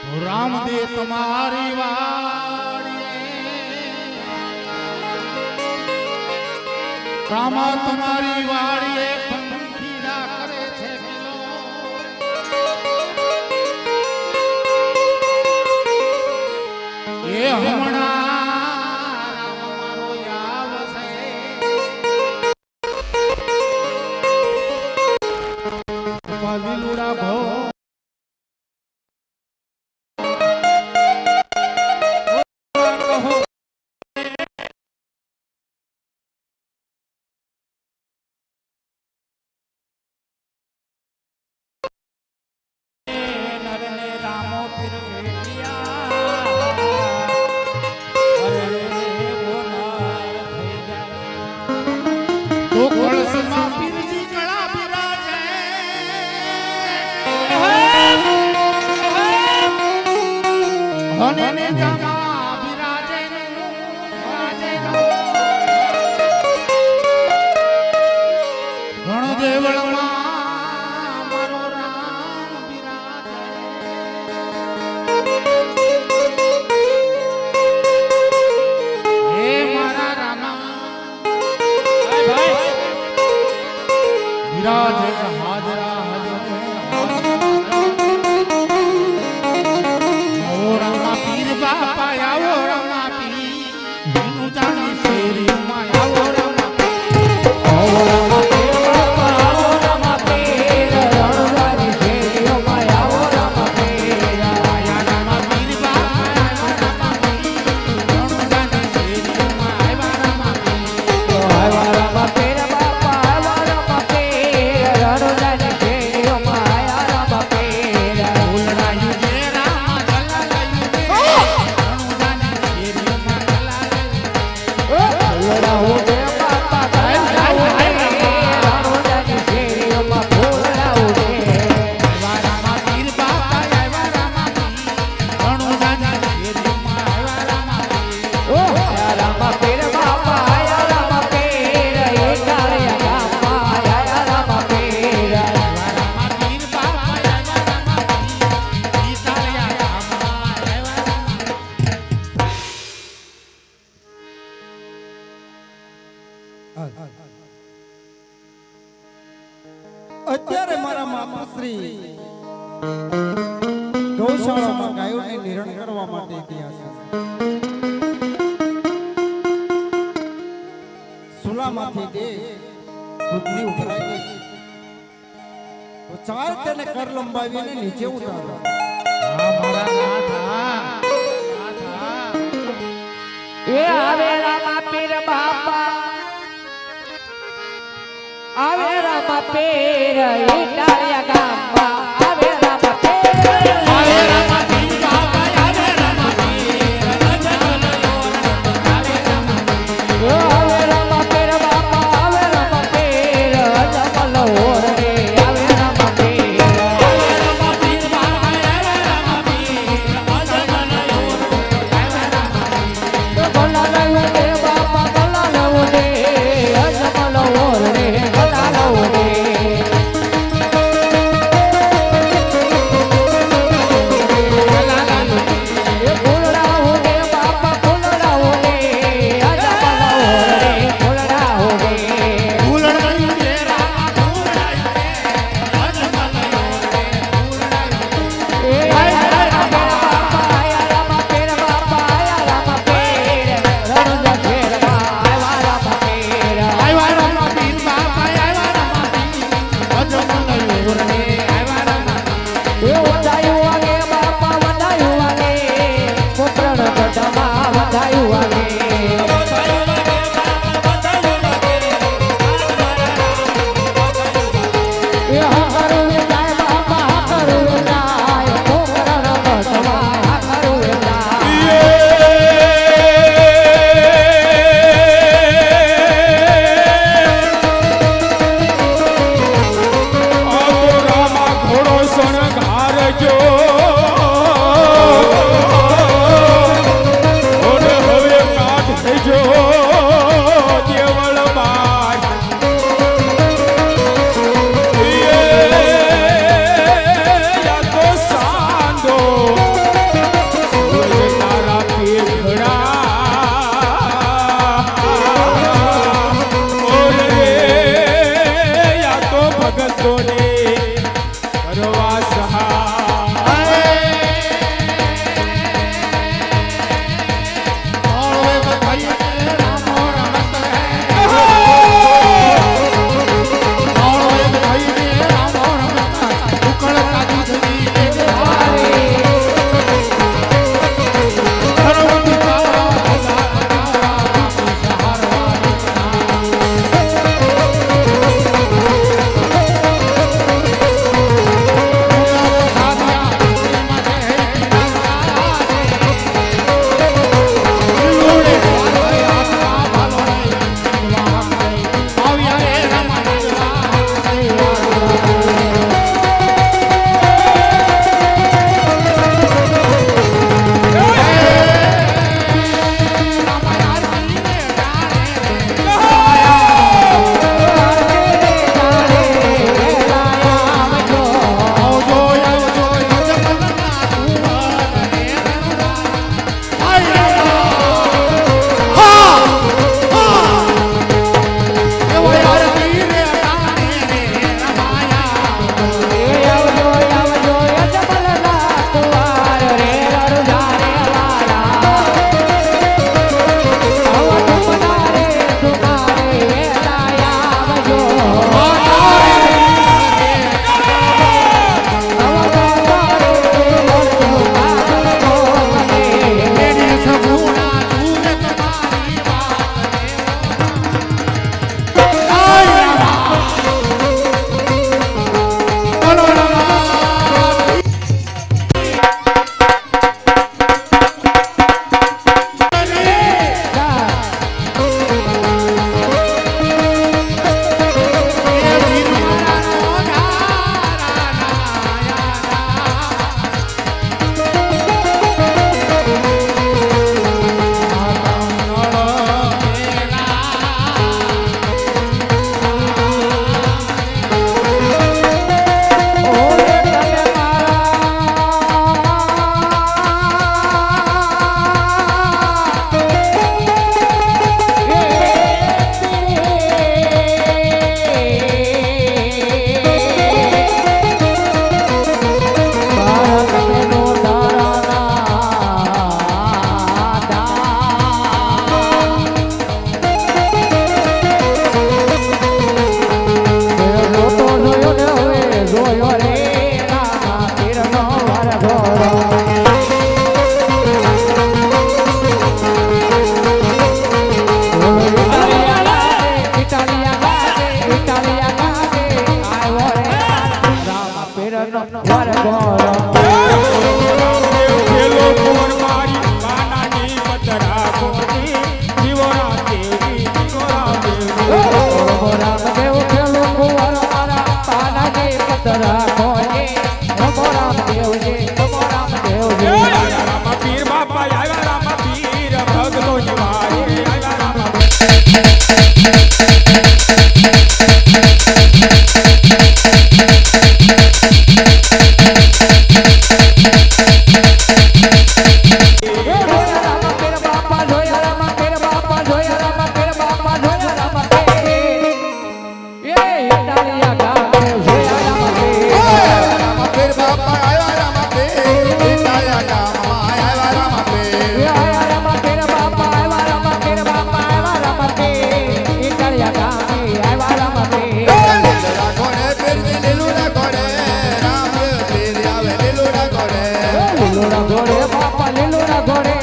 રામદેવ તમારી વાડીએ. રામા તમારી વાડીએ પંખીડા કરે છે એ ભવ અત્યારે મારા માપુશ્રી ગૌશાળામાં ગાયોને નિરણ કરવા માટે ગયા છે. સુલામાંથી તે બુદ્ધિ ઉભરાઈ ગઈ. ચાર તેને કર લંબાવીને નીચે ઉતારો પેર aleluya, gore.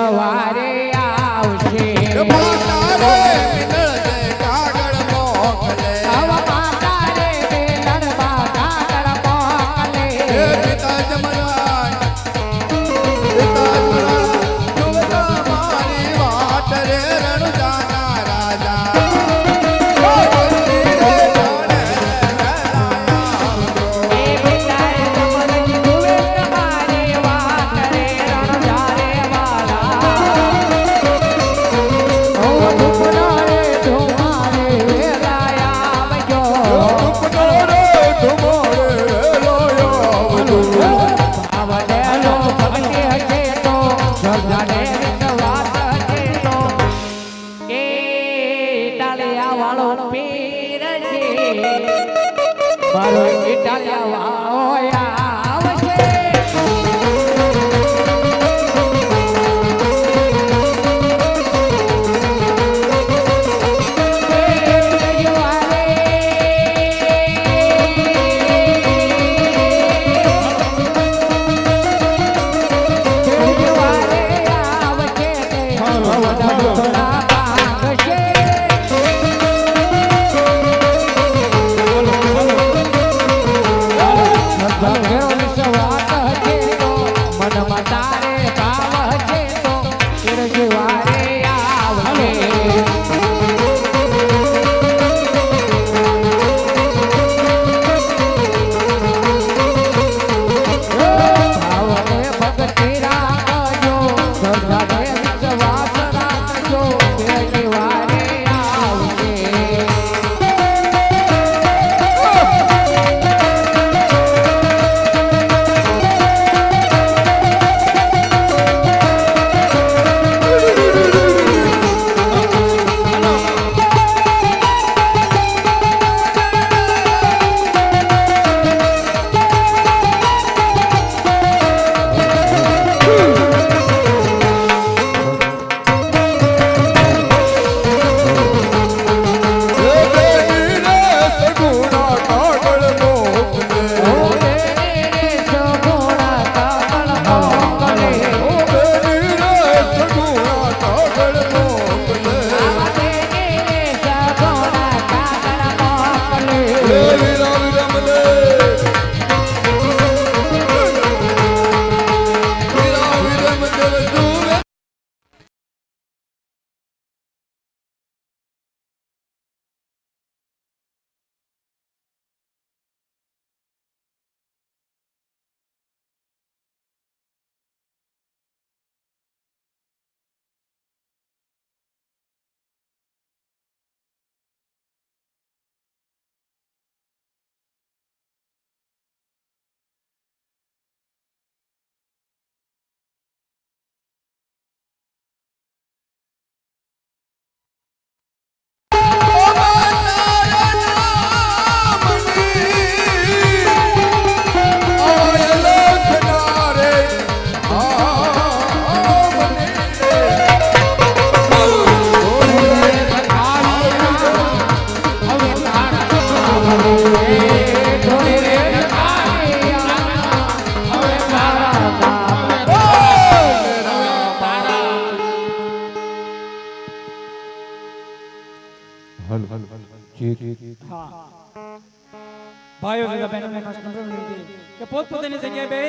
know I Baru Italia wow. પોતપોતાની જગ્યાએ બેહી રહેજો